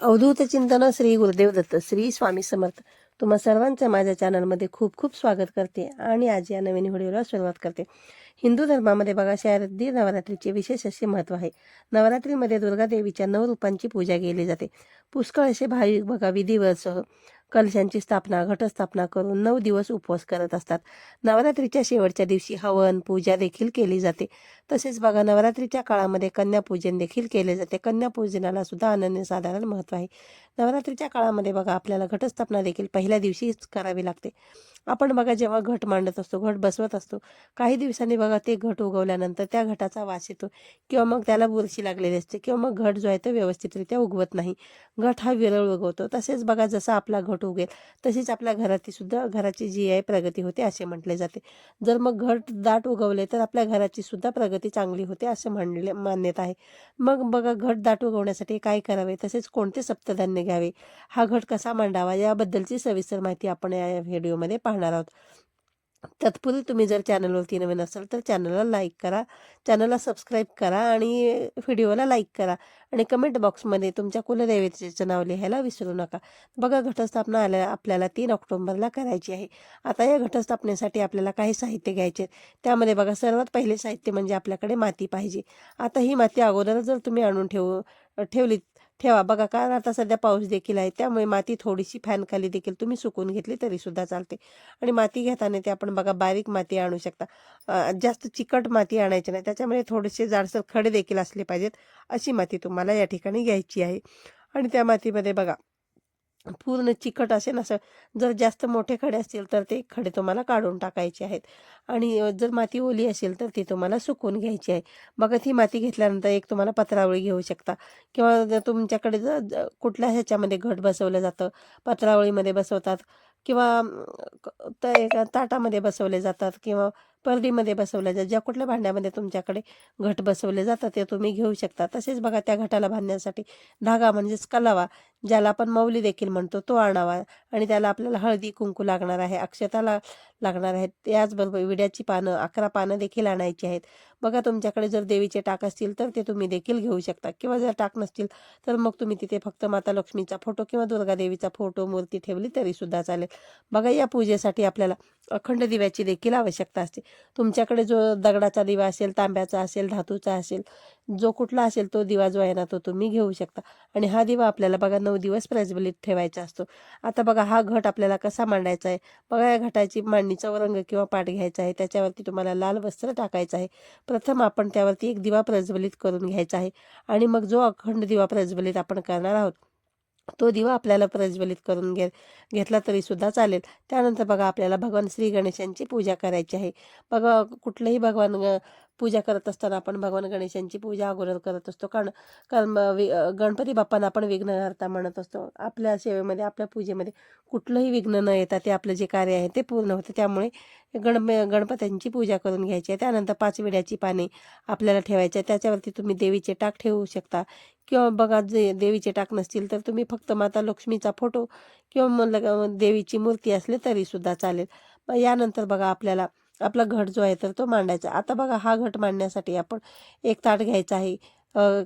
अवधूत चिंतन श्री गुरुदेव दत्त श्री स्वामी समर्थ. तुम्हा सर्वांचं माझ्या चॅनलमध्ये खूप खूप स्वागत करते आणि आज या नवीन व्हिडिओला सुरुवात करते. हिंदू धर्मामध्ये बघा शारदीय नवरात्रीचे विशेष असे महत्त्व आहे. नवरात्रीमध्ये दुर्गा देवीच्या नऊ रूपांची पूजा केली जाते. पुष्कळ असे भाविक बघा विधिवरसह कलशांची स्थापना घटस्थापना करून नऊ दिवस उपवास करत असतात. नवरात्रीच्या शेवटच्या दिवशी हवन पूजा देखील केली जाते. तसेच बघा नवरात्रीच्या काळामध्ये कन्यापूजन देखील केले जाते. कन्यापूजनाला सुद्धा अनन्यसाधारण महत्त्व आहे. नवरात्रीच्या काळामध्ये बघा आपल्याला घटस्थापना देखील पहिल्या दिवशीच करावी लागते. आपण बघा जेव्हा घट मांडत असतो घट बसवत असतो काही दिवसांनी बघा ते घट उगवल्यानंतर त्या घटाचा वास येतो किंवा मग त्याला बुरशी लागलेली असते किंवा मग घट जो आहे तो व्यवस्थितरित्या उगवत नाही. घट हा विरळ उगवतो. तसेच बघा जसा आपला घट उगेल. तशीच आपल्या घराची सुद्धा घराची जी आहे प्रगती होते असे म्हटले जाते. जर मग घट दाट उगवले तर आपल्या घराची सुद्धा प्रगती चांगली होते असे म्हणले मान्यता आहे. मग बघा घट दाट उगवण्यासाठी काय करावे? तसेच कोणते सप्तधान्य घ्यावे? हा घट कसा मांडावा? याबद्दलची सविस्तर माहिती आपण या व्हिडिओमध्ये पाहणार आहोत. तत्पूर्वी तुम्ही जर चॅनलवरती नवीन असाल तर चॅनलला लाईक करा चॅनलला सबस्क्राईब करा आणि व्हिडिओला लाईक करा आणि कमेंट बॉक्समध्ये तुमच्या कुलदेवतेचं नाव लिहायला विसरू नका. बघा घटस्थापना आल्या आपल्याला तीन ऑक्टोंबरला करायची आहे. आता या घटस्थापनेसाठी आपल्याला काही साहित्य घ्यायचे त्यामध्ये बघा सर्वात पहिले साहित्य म्हणजे आपल्याकडे माती पाहिजे. आता ही माती अगोदरच जर तुम्ही आणून ठेवू ठेवलीत ठेवा. बघा कारण आता सध्या पाऊस देखील आहे त्यामुळे माती थोडीशी फॅनखाली देखील तुम्ही सुकून घेतली तरी सुद्धा चालते. आणि माती घेताना ते आपण बघा बारीक माती आणू शकता. जास्त चिकट माती आणायची नाही. त्याच्यामध्ये थोडेसे जाडसर खडे देखील असले पाहिजेत अशी माती तुम्हाला या ठिकाणी घ्यायची आहे. आणि त्या मातीमध्ये बघा पूर्ण चिकट असेल असं जर जास्त मोठे खडे असतील तर ते खडे तुम्हाला काढून टाकायचे आहेत. आणि जर माती ओली असेल तर ती तुम्हाला सुकून घ्यायची आहे. बघा ती माती घेतल्यानंतर एक तुम्हाला पत्रावळी घेऊ शकता. किंवा तुमच्याकडे जर कुठल्या ह्याच्यामध्ये घट बसवलं जातं पत्रावळीमध्ये बसवतात किंवा एका ताटामध्ये बसवले जातात किंवा परडीमध्ये बसवल्या जातात. ज्या कुठल्या भांड्यामध्ये तुमच्याकडे घट बसवले जातात ते तुम्ही घेऊ शकता. तसेच बघा त्या घटाला बांधण्यासाठी धागा म्हणजेच कलावा ज्याला आपण मौली देखील म्हणतो तो आणावा. आणि त्याला आपल्याला हळदी कुंकू लागणार आहे. अक्षताला लागणार आहेत. त्याचबरोबर विड्याची पानं अकरा पानं देखील आणायची आहेत. बघा तुमच्याकडे जर देवीचे टाक असतील तर ते तुम्ही देखील घेऊ शकता. किंवा जर टाक नसतील तर मग तुम्ही तिथे फक्त माता लक्ष्मीचा फोटो किंवा दुर्गा देवीचा फोटो मूर्ती ठेवली तरीसुद्धा चालेल. बघा या पूजेसाठी आपल्याला अखंड दिव्याची देखील आवश्यकता असते. तुमच्याकडे जो दगडाचा दिवा असेल तांब्याचा असेल धातूचा असेल जो कुठला असेल तो दिवा जो आहे ना तो तुम्ही घेऊ शकता. आणि हा दिवा आपल्याला बघा नऊ दिवस प्रज्वलित ठेवायचा असतो. आता बघा हा घट आपल्याला कसा मांडायचा आहे? बघा या घटाची मांडणीचा रंग किंवा पाठ घ्यायचा आहे. त्याच्यावरती तुम्हाला लाल वस्त्र टाकायचं आहे. प्रथम आपण त्यावरती एक दिवा प्रज्वलित करून घ्यायचा आहे. आणि मग जो अखंड दिवा प्रज्वलित आपण करणार आहोत तो दिवा आपल्याला प्रज्वलित करून घे घेतला तरी सुद्धा चालेल. त्यानंतर बघा आपल्याला भगवान श्री गणेशांची पूजा करायची आहे. बघा कुठलंही भगवान पूजा करत असताना आपण भगवान गणेशांची पूजा अगोदर करत असतो. कारण कारण वि- गणपती बाप्पांना आपण विघ्नहर्ता म्हणत असतो. आपल्या सेवेमध्ये आपल्या पूजेमध्ये कुठलंही विघ्न न येता ते आपलं जे कार्य आहे ते पूर्ण होतं. त्यामुळे गण गणपत्यांची पूजा करून घ्यायची आहे. त्यानंतर पाच विड्याची पाने आपल्याला ठेवायची आहे. त्याच्यावरती तुम्ही देवीचे टाक ठेवू शकता. किंवा बघा जे देवीचे टाक नसतील तर तुम्ही फक्त माता लक्ष्मीचा फोटो किंवा देवीची मूर्ती असली तरीसुद्धा चालेल. मग यानंतर बघा आपल्याला आपला घट जो आहे तर तो मांडायचा. आता बघा हा घट मांडण्यासाठी आपण एक ताट घ्यायचा आहे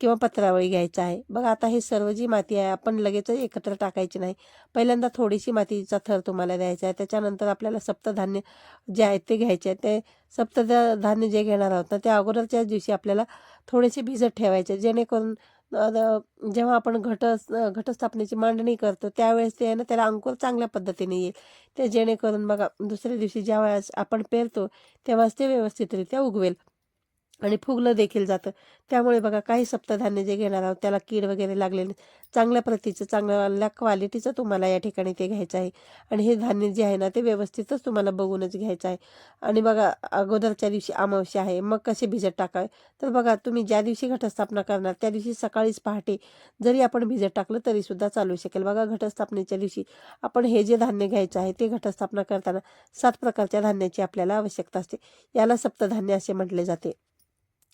किंवा पत्रावळी घ्यायचा आहे. बघा आता हे सर्व जी माती आहे आपण लगेच एकत्र टाकायची नाही. पहिल्यांदा थोडीशी मातीचा थर तुम्हाला द्यायचा आहे. त्याच्यानंतर आपल्याला सप्तधान्य जे आहेत ते घ्यायचे आहे. ते सप्तधान्य जे घेणार आहोत ना त्या अगोदरच्याच दिवशी आपल्याला थोडेसे भिजत ठेवायचे जेणेकरून जेव्हा आपण घट घटस्थापनेची मांडणी करतो त्यावेळेस ते आहे ना त्याला अंकुर चांगल्या पद्धतीने येईल. ते जेणेकरून बघा दुसऱ्या दिवशी ज्या वेळेस आपण पेरतो तेव्हाच ते व्यवस्थितरित्या उगवेल. आणि फुगलं देखील जातं. त्यामुळे बघा काही सप्तधान्य जे घेणार आहोत त्याला कीड वगैरे लागलेले चांगल्या प्रतीचं चांगल्या क्वालिटीचं तुम्हाला या ठिकाणी ते घ्यायचं आहे. आणि हे धान्य जे आहे ना ते व्यवस्थितच तुम्हाला बघूनच घ्यायचं आहे. आणि बघा अगोदरच्या दिवशी अमावस्या आहे मग कसे भिजत टाकावे? तर बघा तुम्ही ज्या दिवशी घटस्थापना करणार त्या दिवशी सकाळीच पहाटे जरी आपण भिजत टाकलं तरीसुद्धा चालू शकेल. बघा घटस्थापनेच्या दिवशी आपण हे जे धान्य घ्यायचं आहे ते घटस्थापना करताना सात प्रकारच्या धान्याची आपल्याला आवश्यकता असते. याला सप्तधान्य असे म्हटले जाते.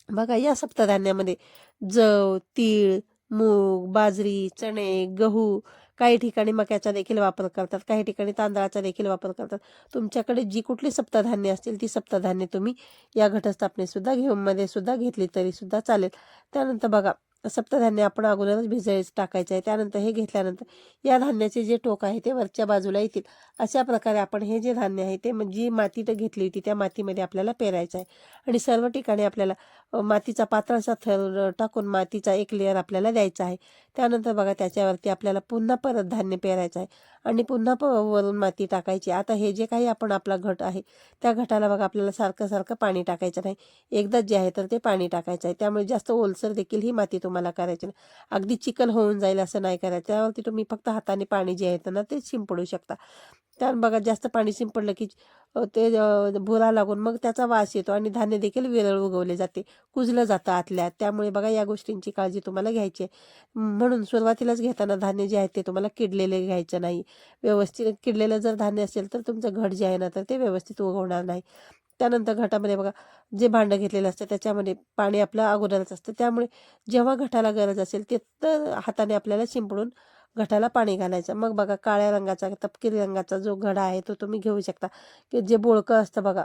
बघा या सप्तधान्यामध्ये जव तीळ मूग बाजरी चणे गहू काही ठिकाणी मक्याचा देखील वापर करतात काही ठिकाणी तांदळाचा देखील वापर करतात. तुमच्याकडे जी कुठली सप्तधान्य असतील ती सप्तधान्य तुम्ही या घटस्थापनेसुद्धा घेऊन मध्ये सुद्धा घेतली तरी सुद्धा चालेल. त्यानंतर बघा सप्तधान्य आपण अगोदरच भिजत टाकायचं आहे. त्यानंतर हे घेतल्यानंतर या धान्याचे जे टोक आहे ते वरच्या बाजूला येतील. अशा प्रकारे आपण हे जे धान्य आहे ते जी माती तर घेतली होती त्या मातीमध्ये आपल्याला पेरायचं आहे. आणि सर्व ठिकाणी आपल्याला मातीचा पात्राचा थर टाकून मातीचा एक लेअर आपल्याला द्यायचा आहे. त्यानंतर बघा त्याच्यावरती आपल्याला पुन्हा परत धान्य पेरायचं आहे. आणि पुन्हा प वरून माती टाकायची आता हे जे काही आपण आपला घट आहे त्या घटाला बघा आपल्याला सारखं सारखं पाणी टाकायचं नाही. एकदाच जे आहे तर ते पाणी टाकायचं आहे. त्यामुळे जास्त ओलसर देखील ही माती तुम्हाला तुम्हाला करायचे ना. अगदी चिकन होऊन जाईल असं नाही करायचं. त्यावरती तुम्ही फक्त हाताने पाणी जे आहे ना ते शिंपडू शकता. कारण बघा जास्त पाणी शिंपडलं की ते भुरा लागून मग त्याचा वास येतो आणि धान्य देखील विरळ उगवले जाते. कुजलं जातं आतल्या. त्यामुळे बघा या गोष्टींची काळजी तुम्हाला घ्यायची आहे. म्हणून सुरुवातीलाच घेताना धान्य जे आहे ते तुम्हाला किडलेले घ्यायचं नाही. व्यवस्थित किडलेलं जर धान्य असेल तर तुमचं घट जे आहे ना तर ते व्यवस्थित उगवणार नाही. त्यानंतर घाटामध्ये बघा जे भांडं घेतलेलं असतं त्याच्यामध्ये पाणी आपलं अगोदरच असतं. त्यामुळे जेव्हा घटाला गरज असेल ते तर हाताने आपल्याला शिंपडून घटाला पाणी घालायचं. मग बघा काळ्या रंगाचा तपकिरी रंगाचा जो घडा आहे तो तुम्ही घेऊ शकता. की जे बोळकं असतं बघा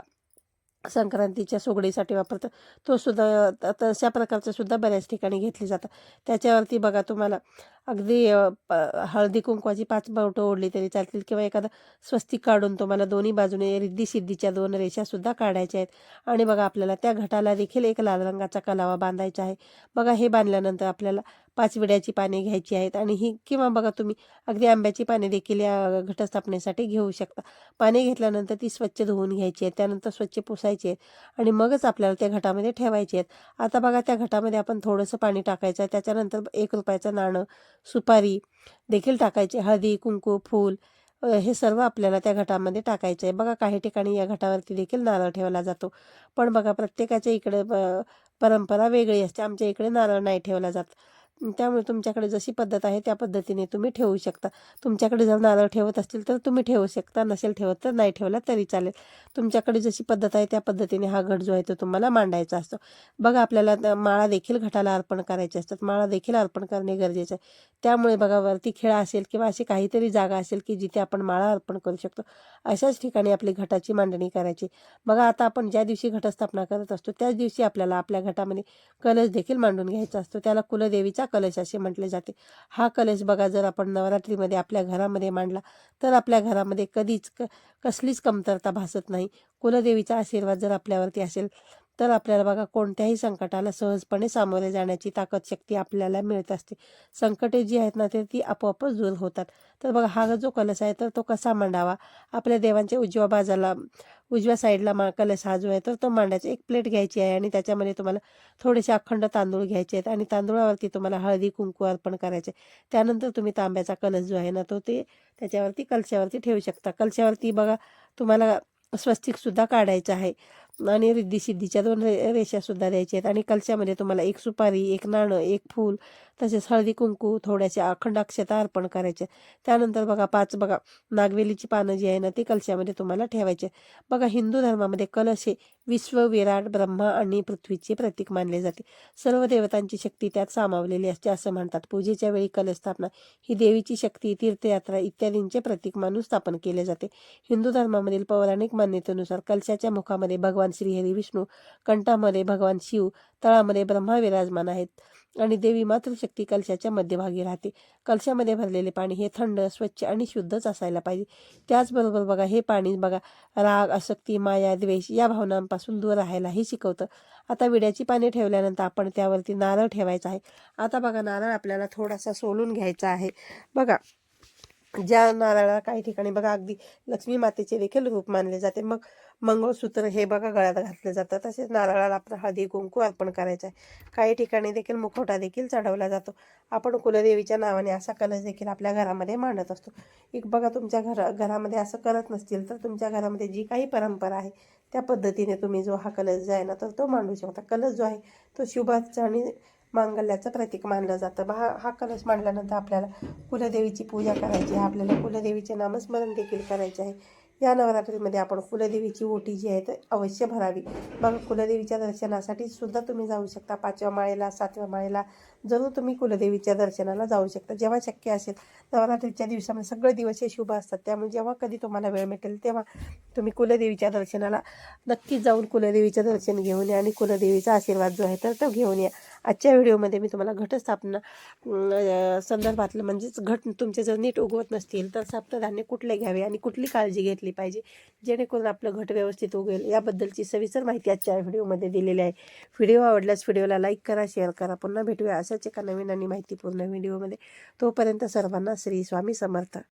संक्रांतीच्या सुगडीसाठी वापरतात. तो सुद्धा तशा प्रकारचं सुद्धा बऱ्याच ठिकाणी घेतली जातं. त्याच्यावरती बघा तुम्हाला अगदी प- हळदी कुंकवाची पाच बोटं ओढली तरी चालतील किंवा एखादं स्वस्तिक काढून तुम्हाला दोन्ही बाजूने रिद्धी सिद्धीच्या दोन रेषासुद्धा काढायच्या आहेत. आणि बघा आपल्याला त्या घटाला देखील एक लाल रंगाचा कलावा बांधायचा आहे. बघा हे बांधल्यानंतर आपल्याला पाच विड्याची पाने घ्यायची आहेत आणि ही किंवा बघा तुम्ही अगदी आंब्याची पाने देखील या घटस्थापनेसाठी घेऊ शकता. पाने घेतल्यानंतर ती स्वच्छ धुवून घ्यायची आहेत त्यानंतर स्वच्छ पुसायची आहेत आणि मगच आपल्याला त्या घटामध्ये ठेवायची आहेत. आता बघा त्या घटामध्ये आपण थोडंसं पाणी टाकायचं आहे त्याच्यानंतर एक रुपयाचं नाणं सुपारी देखील टाकायचे हळदी कुंकू फूल हे सर्व आपल्याला त्या घटामध्ये टाकायचं आहे. बघा काही ठिकाणी या घटावरती देखील नारळ ठेवला जातो. पण बघा प्रत्येकाच्या इकडे प- परंपरा वेगळी असते. आमच्या इकडे नारळ नाही ठेवला जात. त्यामुळे तुमच्याकडे जशी पद्धत आहे त्या पद्धतीने तुम्ही ठेवू शकता. तुमच्याकडे जर नारळ ठेवत असतील तर तुम्ही ठेवू शकता. नसेल ठेवत तर नाही ठेवला तरी चालेल. तुमच्याकडे जशी पद्धत आहे त्या पद्धतीने हा घट जो आहे तो तुम्हाला मांडायचा असतो. बघा आपल्याला त्या माळा देखील घटाला अर्पण करायचे असतात. माळा देखील अर्पण करणे गरजेचं आहे. त्यामुळे बघा वरती खेळा असेल किंवा अशी काहीतरी जागा असेल की जिथे आपण माळा अर्पण करू शकतो. अशाच ठिकाणी आपली घटाची मांडणी करायची. बघा आता आपण ज्या दिवशी घटस्थापना करत असतो त्याच दिवशी आपल्याला आपल्या घटामध्ये कलश देखील मांडून घ्यायचा असतो. त्याला कुलदेवीचा कलश असे म्हटले जाते. हा कलश बघा जर आपण नवरात्रीमध्ये आपल्या घरामध्ये मांडला तर आपल्या घरामध्ये कधीच क कसलीच कमतरता भासत नाही. कुलदेवीचा आशीर्वाद जर आपल्यावरती असेल तर आपल्याला बघा कोणत्याही संकटाला सहजपणे सामोरे जाण्याची ताकद शक्ती आपल्याला मिळत असते. संकटे जी आहेत ना ते ती आपोआपच दूर होतात. तर बघा हा जो कलश आहे तर तो कसा मांडावा? आपल्या देवांच्या उजव्या बाजूला उजव्या साईडला मा कलश हा जो आहे तर तो मांडायचा. एक प्लेट घ्यायची आहे आणि त्याच्यामध्ये तुम्हाला थोडेसे अखंड तांदूळ घ्यायचे आहेत आणि तांदूळावरती तुम्हाला हळदी कुंकू अर्पण करायचे त्यानंतर तुम्ही तांब्याचा कलश जो आहे ना तो ते त्याच्यावरती कलशावरती ठेवू शकता. कलशावरती बघा तुम्हाला स्वस्तिकसुद्धा काढायचं आहे. आणि रिद्धी सिद्धीच्या दोन रे रेषासुद्धा द्यायच्या आहेत. आणि कलशामध्ये तुम्हाला एक सुपारी एक नाणं एक फूल तसेच हळदी कुंकू थोड्याशा अखंड अक्षता अर्पण करायच्या त्यानंतर बघा पाच बघा नागवेलीची पानं जी आहे ना ती कलशामध्ये तुम्हाला ठेवायचे बघा हिंदू धर्मामध्ये कलश हे विश्व विराट ब्रह्मा आणि पृथ्वीचे प्रतीक मानले जाते. सर्व देवतांची शक्ती त्यात सामावलेली असते असं म्हणतात. पूजेच्या वेळी कलस्थापना ही देवीची शक्ती तीर्थयात्रा इत्यादींचे प्रतीक मानून स्थापन केले जाते. हिंदू धर्मामधील पौराणिक मान्यतेनुसार कलशाच्या मुखामध्ये भगवान श्रीहरी विष्णू कंठामध्ये भगवान शिव तळामध्ये ब्रह्मा विराजमान आहेत. आणि देवी मातृशक्ती कलशाच्या मध्यभागी राहते. कलशामध्ये भरलेले पाणी हे थंड स्वच्छ आणि शुद्धच असायला पाहिजे. त्याचबरोबर बघा हे पाणी बघा राग आसक्ती माया द्वेष या भावनांपासून दूर राहायलाही शिकवतं. आता विड्याची पाने ठेवल्यानंतर आपण त्यावरती नारळ ठेवायचा आहे. आता बघा नारळ आपल्याला थोडासा सोलून घ्यायचा आहे. बघा ज्या नारळाला काही ठिकाणी बघा अगदी लक्ष्मी मातेचे देखील रूप मानले जाते. मग मंगळसूत्र हे बघा गळ्यात घातलं जातं तसेच नारळाला आपण हळदी कुंकू अर्पण करायचं आहे. काही ठिकाणी देखील मुखवटा देखील चढवला जातो. आपण कुलदेवीच्या नावाने असा कलश देखील आपल्या घरामध्ये मांडत असतो. एक बघा तुमच्या घरा घरामध्ये असं करत नसतील तर तुमच्या घरामध्ये जी काही परंपरा आहे त्या पद्धतीने तुम्ही जो हा कलश जो आहे ना तर तो मांडू शकता. कलश जो आहे तो शुभाचा आणि मांगल्याचं प्रतीक मानलं जातं. बा हा हा कलश मांडल्यानंतर आपल्याला कुलदेवीची पूजा करायची आहे. आपल्याला कुलदेवीचे नामस्मरण देखील करायचे आहे. या नवरात्रीमध्ये आपण कुलदेवीची ओटी जी आहे ती अवश्य भरावी. मग कुलदेवीच्या दर्शनासाठी सुद्धा तुम्ही जाऊ शकता. पाचव्या माळेला सातव्या माळेला जरूर तुम्ही कुलदेवीच्या दर्शनाला जाऊ शकता. जेव्हा शक्य असेल नवरात्रीच्या दिवसामध्ये सगळे दिवस हे शुभ असतात. त्यामुळे जेव्हा कधी तुम्हाला वेळ मिळेल तेव्हा तुम्ही कुलदेवीच्या दर्शनाला नक्कीच जाऊन कुलदेवीचं दर्शन घेऊन या आणि कुलदेवीचा आशीर्वाद जो आहे तर तो घेऊन या. आजच्या व्हिडिओमध्ये मी तुम्हाला घटस्थापना संदर्भातलं म्हणजेच घट तुमचे जर नीट उगवत नसतील तर सप्तधान्य कुठले घ्यावे आणि कुठली काळजी घेतली पाहिजे? जेणेकरून आपलं घट व्यवस्थित उगेल याबद्दलची सविस्तर माहिती आजच्या व्हिडिओमध्ये दिलेली आहे. व्हिडिओ आवडल्यास व्हिडिओला लाईक करा शेअर करा. पुन्हा भेटूया अशाच एका नवीन आणि माहितीपूर्ण व्हिडिओमध्ये. तोपर्यंत सर्वांना श्री स्वामी समर्थ.